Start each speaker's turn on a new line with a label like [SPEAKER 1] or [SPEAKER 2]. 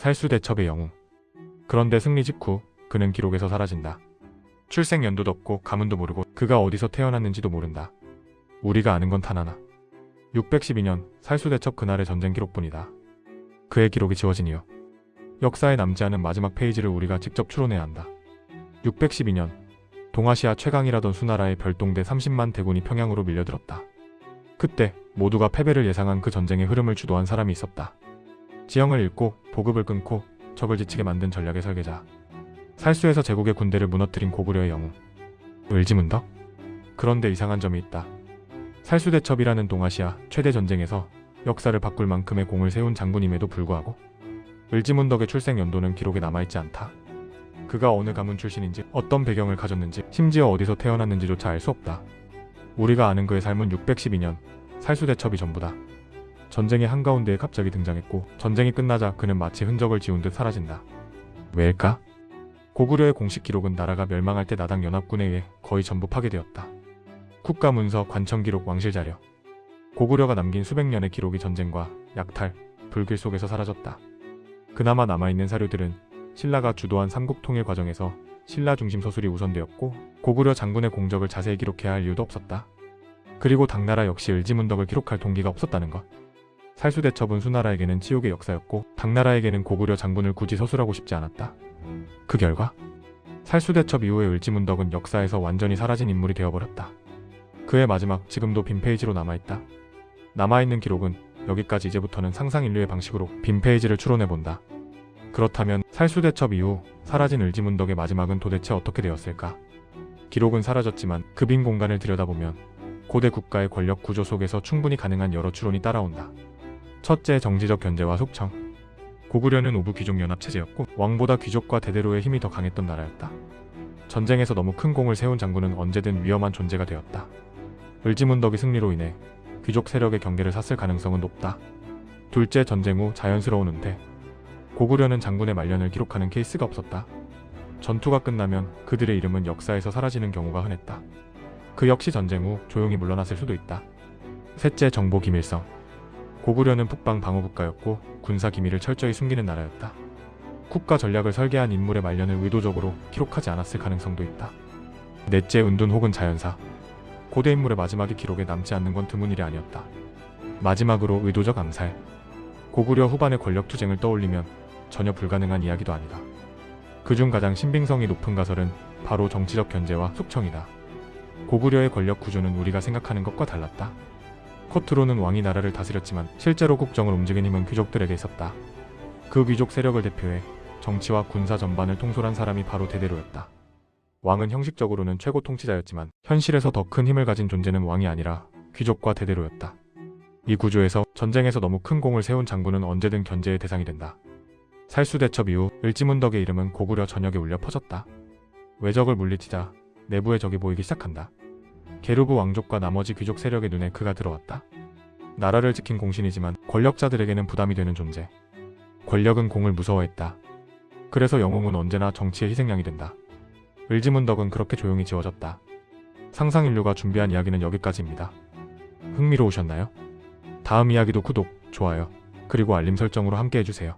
[SPEAKER 1] 살수대첩의 영웅. 그런데 승리 직후 그는 기록에서 사라진다. 출생 연도도 없고 가문도 모르고 그가 어디서 태어났는지도 모른다. 우리가 아는 건 단 하나. 612년 살수대첩 그날의 전쟁 기록뿐이다. 그의 기록이 이유. 역사에 남지 않은 마지막 페이지를 우리가 직접 추론해야 한다. 612년 동아시아 최강이라던 수나라의 별동대 30만 대군이 평양으로 밀려들었다. 그때 모두가 패배를 예상한 그 전쟁의 흐름을 주도한 사람이 있었다. 지형을 잃고 보급을 끊고 적을 지치게 만든 전략의 설계자. 살수에서 제국의 군대를 무너뜨린 고구려의 영웅. 을지문덕? 그런데 이상한 점이 있다. 살수대첩이라는 동아시아 최대 전쟁에서 역사를 바꿀 만큼의 공을 세운 장군임에도 불구하고 을지문덕의 출생 연도는 기록에 남아있지 않다. 그가 어느 가문 출신인지 어떤 배경을 가졌는지 심지어 어디서 태어났는지조차 알 수 없다. 우리가 아는 그의 삶은 612년 살수대첩이 전부다. 전쟁의 한가운데에 갑자기 등장했고 전쟁이 끝나자 그는 마치 흔적을 지운 듯 사라진다. 왜일까? 고구려의 공식 기록은 나라가 멸망할 때 나당 연합군에 의해 거의 전부 파괴되었다. 국가 문서, 관청 기록, 왕실 자료. 고구려가 남긴 수백 년의 기록이 전쟁과 약탈, 불길 속에서 사라졌다. 그나마 남아있는 사료들은 신라가 주도한 삼국 통일 과정에서 신라 중심 서술이 우선되었고 고구려 장군의 공적을 자세히 기록해야 할 이유도 없었다. 그리고 당나라 역시 을지문덕을 기록할 동기가 없었다는 것. 살수대첩은 수나라에게는 치욕의 역사였고 당나라에게는 고구려 장군을 굳이 서술하고 싶지 않았다. 그 결과 살수대첩 이후의 을지문덕은 역사에서 완전히 사라진 인물이 되어버렸다. 그의 마지막 지금도 빈 페이지로 남아있다. 남아있는 기록은 여기까지 이제부터는 상상 인류의 방식으로 빈 페이지를 추론해본다. 그렇다면 살수대첩 이후 사라진 을지문덕의 마지막은 도대체 어떻게 되었을까? 기록은 사라졌지만 그 빈 공간을 들여다보면 고대 국가의 권력 구조 속에서 충분히 가능한 여러 추론이 따라온다. 첫째 정치적 견제와 속청. 고구려는 우부 귀족 연합 체제였고 왕보다 귀족과 대대로의 힘이 더 강했던 나라였다. 전쟁에서 너무 큰 공을 세운 장군은 언제든 위험한 존재가 되었다. 을지문덕의 승리로 인해 귀족 세력의 경계를 샀을 가능성은 높다. 둘째 전쟁 후 자연스러운 은퇴. 고구려는 장군의 말년을 기록하는 케이스가 없었다. 전투가 끝나면 그들의 이름은 역사에서 사라지는 경우가 흔했다. 그 역시 전쟁 후 조용히 물러났을 수도 있다. 셋째 정보 기밀성. 고구려는 북방 방어 국가였고 군사 기밀을 철저히 숨기는 나라였다. 국가 전략을 설계한 인물의 말년을 의도적으로 기록하지 않았을 가능성도 있다. 넷째 은둔 혹은 자연사. 고대 인물의 마지막이 기록에 남지 않는 건 드문 일이 아니었다. 마지막으로 의도적 암살. 고구려 후반의 권력 투쟁을 떠올리면 전혀 불가능한 이야기도 아니다. 그중 가장 신빙성이 높은 가설은 바로 정치적 견제와 숙청이다. 고구려의 권력 구조는 우리가 생각하는 것과 달랐다. 겉으로는 왕이 나라를 다스렸지만 실제로 국정을 움직인 힘은 귀족들에게 있었다. 그 귀족 세력을 대표해 정치와 군사 전반을 통솔한 사람이 바로 대대로였다. 왕은 형식적으로는 최고 통치자였지만 현실에서 더 큰 힘을 가진 존재는 왕이 아니라 귀족과 대대로였다. 이 구조에서 전쟁에서 너무 큰 공을 세운 장군은 언제든 견제의 대상이 된다. 살수대첩 이후 을지문덕의 이름은 고구려 전역에 울려 퍼졌다. 외적을 물리치자 내부의 적이 보이기 시작한다. 게르브 왕족과 나머지 귀족 세력의 눈에 그가 들어왔다. 나라를 지킨 공신이지만 권력자들에게는 부담이 되는 존재. 권력은 공을 무서워했다. 그래서 영웅은 언제나 정치의 희생양이 된다. 을지문덕은 그렇게 조용히 지워졌다. 상상 인류가 준비한 이야기는 여기까지입니다. 흥미로우셨나요? 다음 이야기도 구독, 좋아요, 그리고 알림 설정으로 함께 해주세요.